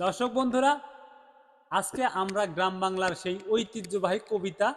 দর্শক বন্ধুরা আজকে আমরা গ্রাম বাংলার সেই ঐতিহ্যবাহী কবিতা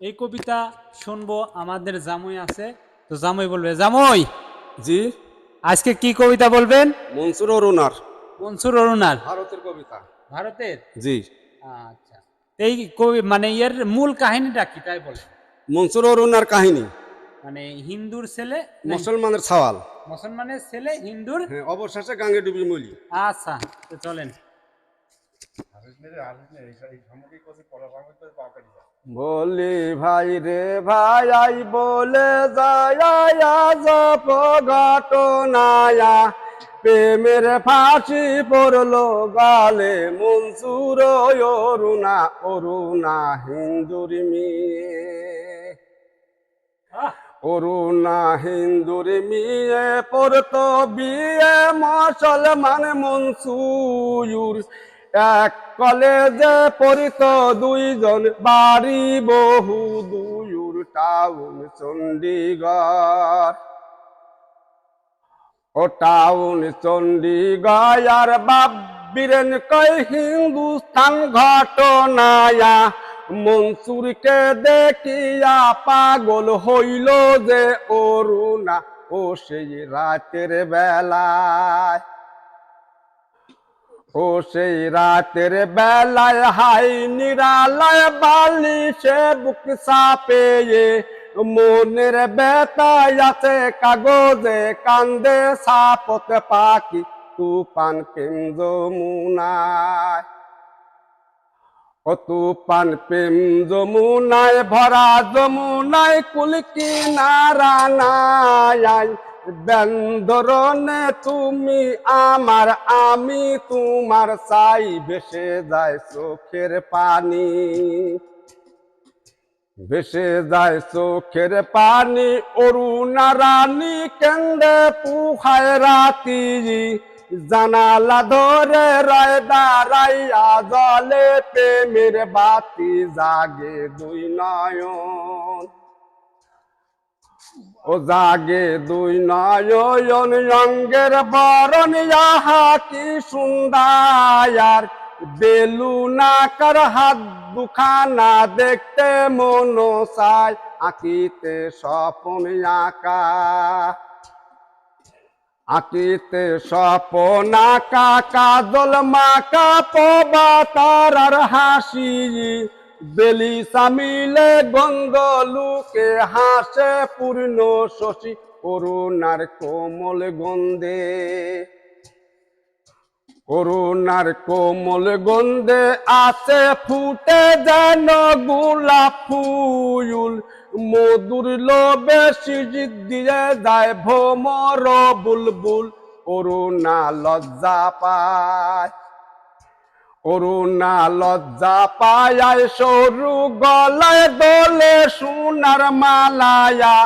এই কবিতা শুনব আমাদের জামুই আছে। তো জামুই বলবে জামুই! জি। আজকে কি কবিতা বলবেন? মনসুর অরুণার। মনসুর অরুণার? ভারতের কবিতা। ভারতের? জি। আচ্ছা। এই কবি মানে এর মূল কাহিনীটা কি তাই বলে মনসুর অরুণার কাহিনী। মানে হিন্দুর ছেলে মুসলমানের সওয়াল মুসলমানের ছেলে হিন্দুর হ্যাঁ অবশেষে গাঙ্গে ডুবি মলি। আচ্ছা তো চলেন। বলি ভাই রে ভাই আই বলে যায় ঘটনায়া। প্রেমের ফাঁসি পড়ল গালে মনসুর অরুণা অরুণা হিন্দুর মেয়ে। অরুণা হিন্দুর মিয়ে পড়তো বিয়ে মুসলমান মনসুর এক কলেজে পড়িত দুইজন বাড়ি বহু দুয়ুর টাউন চণ্ডীগড়। ও টাউন চণ্ডীগড়, আর বাপ বীরেন কই হিন্দুস্তান ঘটনায়া। মনসুরকে দেখিয়া পাগল হইল যে অরুণা ও সেই রাতের বেলায়। ও সেই রাতের বেলায় হাই নিরালায় বালিশে বুক সাপেয়ে মনের বেতায় আছে কাগজে কান্দে সাপত পাখি, তুফান প্রেম যমুনায় ও তুফান প্রেম যমুনায়, ভরা যমুনায়, কুলকি নারায়ণ বেন্দরনে তুমি আমার, আমি তোমার চাই, ভেসে যায় চোখের পানি। ভেসে যায় চোখের পানি, অরুণা রানী কেন্দ্রে পুহায় রাতি। জানালা ধরে রয় দাঁড়াইয়া জলে প্রেমের বাতি জাগে দুই নয়ন। ও জাগে দুই নয়ন অঙ্গের বরণ ইহা কি সুন্দায়ার বেলুনাকার হাত দুখানা দেখতে মনো চাই আঁকিতে স্বপন আঁকা। আঁকিতে স্বপন কাকা কাজল মাকা পবা তারার হাসি। বেলি সামিলে গঙ্গ হাসে পূর্ণ শশী করুণার কোমল গন্ধে। করুণার কোমল গন্ধে আছে ফুটে যেন গোলাপ ফুল। মধুর সিজিত দিয়ে যায় বুলবুল। করুণা লজ্জা পায়। করুণা লজ্জা পায় সরু গলায় দোলে সোনার মালায়া।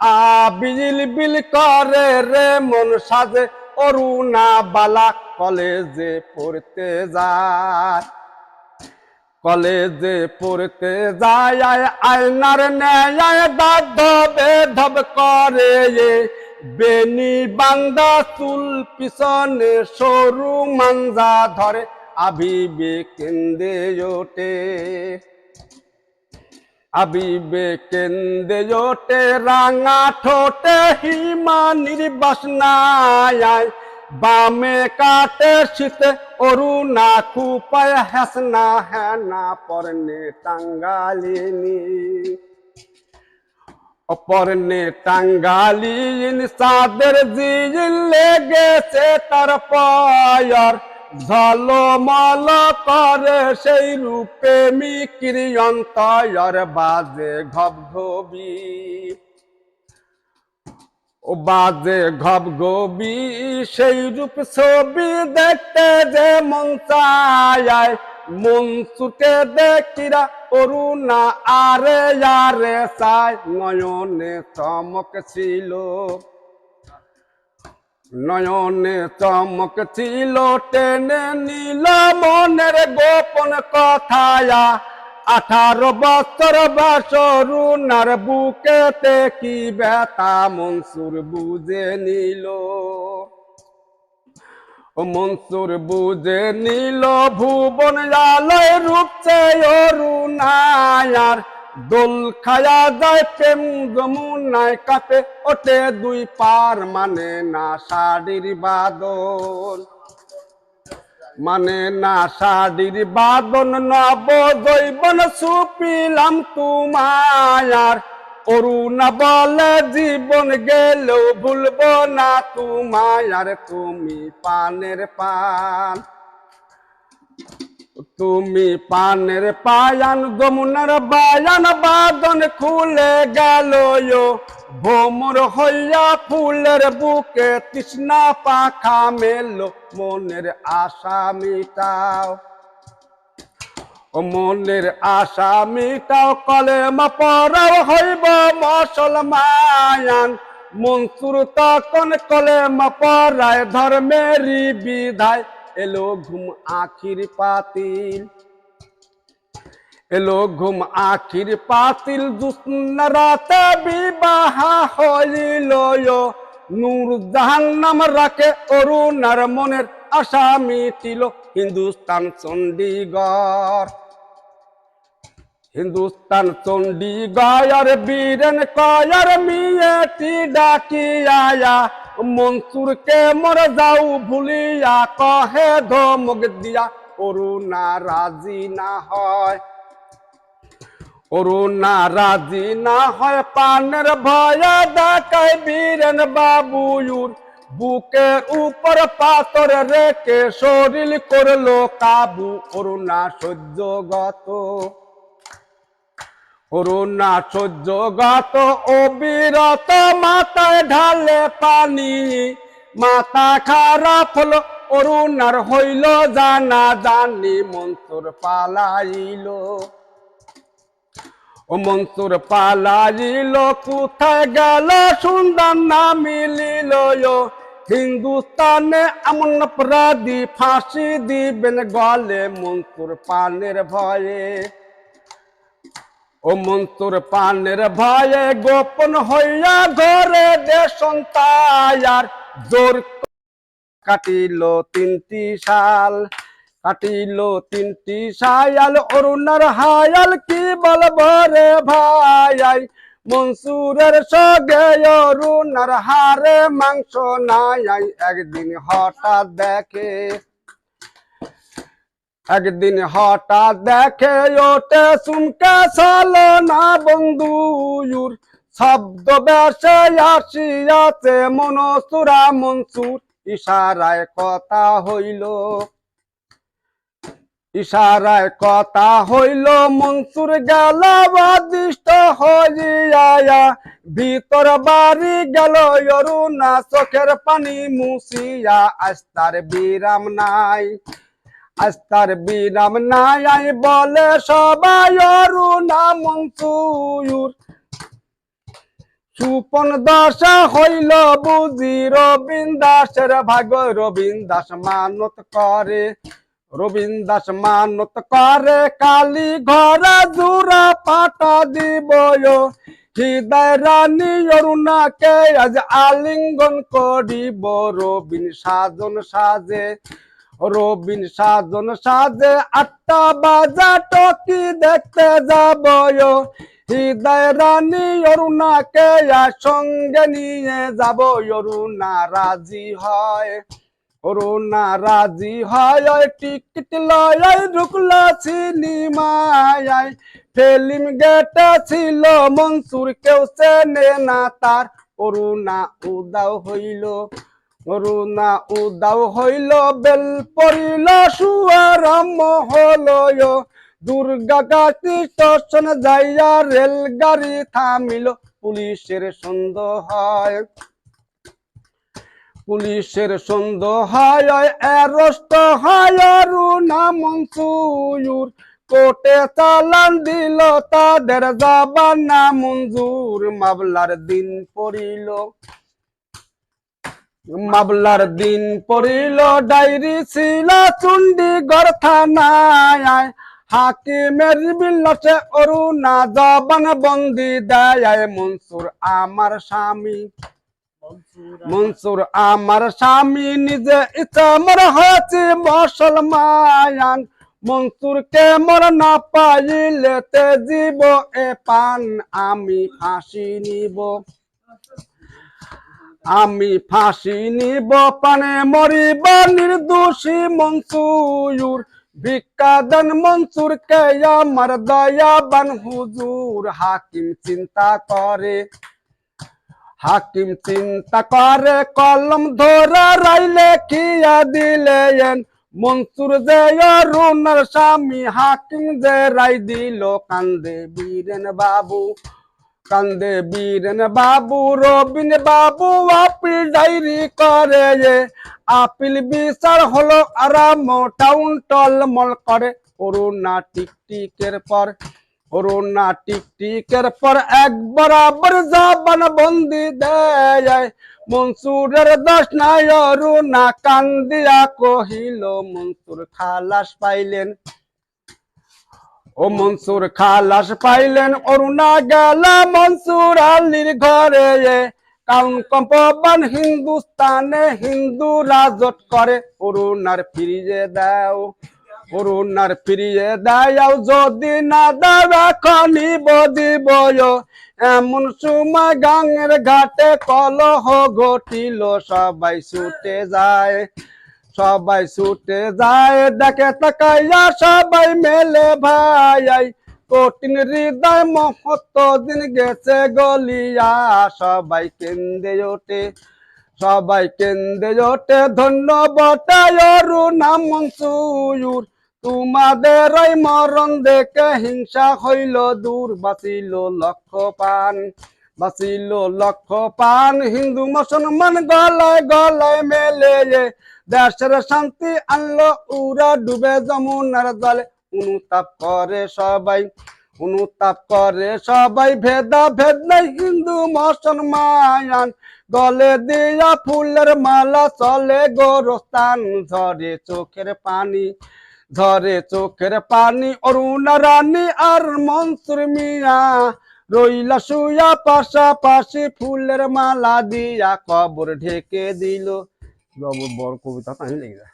আ বিল করে রে মন সাজে, অরুণা বালা কলেজে পড়তে যায়। কলেজে পড়তে যায়, আয় আয়নার ন্যায় দাধ বেধব করে। বেনি বান্দা চুল পিছনে, সরু মাঞ্জা ধরে, আবিবে কেন্দে ওঠে। আবিবে কেন্দে ওঠে, রাঙা ঠোঁটে হিমানির বাসনায় বামে কাটে শীতে অরুণা খুপায় হাসনা হ্যানা পরনে টাঙ্গালিনী অপরনে টাঙ্গালিন সাদের জিল লেগেছে তার পায়ার ঝলমল করে সেই রূপে মিক্রি অন্তর বাজে ঘবঘবি ও বাজে ঘবঘবি সেই রূপ ছবি দেখতে যে মন চায়। মন সুকে দেখিরা অরুণা, আরে আরে চায় নয়নে চমক ছিল, নয়নে চমক ছিল, টেনে নীল মনের গোপন কথায়া। আঠারো বছর বাসরুনার বুকেতে কি ব্যথা? মনসুর বুঝে নিল। মনসুর বুঝে নীল, ভুবন আলয় রূপছে অরুণায়ার দোল খায়া যায় প্রেম যমুনায়, কাপে ওঠে দুই পার মানে না শাড়ির বাদল। মানে না শাড়ির বাদন নব, জৈবন সুপিলাম তোমার অরুণা বলে জীবন গেলেও ভুলবো না তোমার তুমি পানের পান, তুমি পানের পায়ান, যমুনার বায়ান বাদন খুলে গেল ভোমর হইয়া ফুলের বুকে তৃষ্ণা পাখা মেলো, মনের আশা মিটাও। ও মনের আশা মিটাও, কলেমা পরাও হইব মুসলমান। মনসুর তখন কলেমা পরায় ধর্মেরই বিধায়, এলো ঘুম আখির পাতিল এলো ঘুম আখির পাতিল জুস্ন রাতে বিবাহ হইল নূর জাহান নাম রাখে অরুণার মনের আশা মিটিল হিন্দুস্তান চণ্ডীগড়। হিন্দুস্তান চণ্ডীগড় বীরেন কয়ার মিয়েটি ডাকিয়া মনসুর কে মর যাও ভুলিয়া, কহে ধমক দিয়া, অরুণা রাজি না হয়। অরুণা রাজি না হয় পানের ভয়া দেখায় বীরেন বাবুয়ুর। বুকের উপর পাথর রেখে শরীর করল কাবু। অরুণা সহ্যগত করুণা সহ্য গাত অবিরত মাথায় ঢালে পানি। মাথা খারাপ হলো, অরুণার হইল জানা জানি, মন্ত্র পালাইল। ও মন্ত্র পালাইল, কোথায় গেল? সুন্দর না মিলিল হিন্দুস্তানে এমন অপরাধী ফাঁসি দিবেন গলে মন্ত্র পানের ভয়ে। ও মন্তুর পানের ভয়ে গোপন হইয়া ঘরে দেশন তায়ার জোর কাটিল তিনটি সাল কাটিল তিনটি সায়াল, অরুণার হায়াল কি বলব রে ভাই? মনসুরের সগে অরুণার হারে মাংস নাই। একদিন হঠাৎ দেখে, একদিন হঠাৎ দেখে ওটে সুমকে সালো না বন্ধুর শব্দ বেশে আসিয়াছে মনসুরা মনসুর। ইশারায় কথা হইল ইশারায় কথা হইল, মনসুর গেল হইয়া ভিতর বাড়ি গেল, অরুণা চোখের পানি মুসিয়া আস্তার বিরাম নাই আস্তার বিরাম নাই, আই বলে সবাই, অরুণা মনসুর, সুপন দশা হইল বুঝি, রবীন্দাসের ভাগ রবীন্দাস মানত করে। রবীন্দাস মানত করে কালী ঘরে জুরা পাটা দিব হৃদয় রানী অরুণাকে আজ আলিঙ্গন করিব। রবীন সাজন সাজে, রবিন সাজন সাজে আটটা বাজা টকি দেখতে যাব হৃদয় রানী অরুণাকে সঙ্গে নিয়ে যাব। অরুণা রাজি হয়। অরুণা রাজি হয় টিকিট লয় ঢুকলো সিনেমায়। ফিল্ম গেটে ছিল, মনসুর কেউ চেনে না তার। অরুণা উদাও হইল অরুণা উদাও হইল, বেল পড়িল সুয়ারাম হল দুর্গা গাছি স্টেশন যাইয়া রেল গাড়ি থামিল, পুলিশের সন্দেহ হয়। পুলিশের সন্দেহ হয় অ্যারস্ট হয় অরুণা মনসুর কোর্টে চালান দিল তাদের যাবার না মঞ্জুর। মামলার দিন পড়িল। মামলার দিন পড়িল। ডায়েরি ছিল চণ্ডীগড় থানায়। হাকিমের বিল্লসে অরুণা জবান বন্দি দেয়। মনসুর আমার স্বামী। মনসুর আমার স্বামী নিজে ইচ্ছা মর হয়েছে মুসলমান। মনসুর কে মর না পাইলে তে জীব এ পান, আমি ফাঁসি নিব। আমি ফাঁসি নিব, পানে মরিব নির্দোষী মনসুর। ভিক্ষা দেন মনসুর কে, আমার দয়াবান হুজুর। হাকিম চিন্তা করে হাকিম চিন্তা করে, কলম ধরে রাইলে খিয়া দিলেন? মনসুর যে রুনার স্বামী, হাকিম যে রাই দিল, কান্দে বীরেন বাবু, কান্দে বীরেন বাবু, রবিন বাবু, আপিল ডায়েরি করে আপিল বিচার হলো আরাম, টাউন টলমল করে করোনা টিকটিকের পর করোনা টিকটিকের পর এক বরাবর জবান বন্দি দেয়। মনসুরের দশ নাই অরুণা কান্দিয়া কহিল, মনসুর খালাস পাইলেন। ও মনসুর খালাস পাইলেন, অরুণা গেলা মনসুর আলীর ঘরে। কাউন কম্পবান হিন্দুস্তানে হিন্দু রাজত করে, অরুণার ফিরিয়ে দাও। অরুণার ফিরিয়ে দাও যদি না দাও খনি বদিব এমন সময় গাঙের ঘাটে কলহ ঘটিল, সবাই ছুটে যায়, সবাই ছুটে যায়। দেখে তাকাইয়া সবাই মেলে ভাই। কঠিন হৃদয় মহত্ব দিন গেছে গলিয়া। সবাই কেন্দ্রে ওঠে, সবাই কেন্দ্রে ওঠে। ধন্যবাদ নাম মনসুর। তোমাদের ওই মরণ দেখে হিংসা হইল দূর, বাঁচিল লক্ষ পান বাঁচিল লক্ষ পান হিন্দু মুসলমান গলায় গলায় মেলে দেশের শান্তি আনলো উরা ডুবে যমুনার জলে। অনুতাপ করে সবাই, অনুতাপ করে সবাই। ভেদা ভেদ নাই হিন্দু মুসলমান, গলে দিয়া ফুলের মালা চলে গোরস্থান, ঝরে চোখের পানি। ঝরে চোখের পানি, অরুণ রানী আর মনসুর মিয়া। রইলা শুয়া পাশাপাশি ফুলের মালা দিয়া কবর ঢেকে দিল। বড় কবিতা তাই লেগে যায়।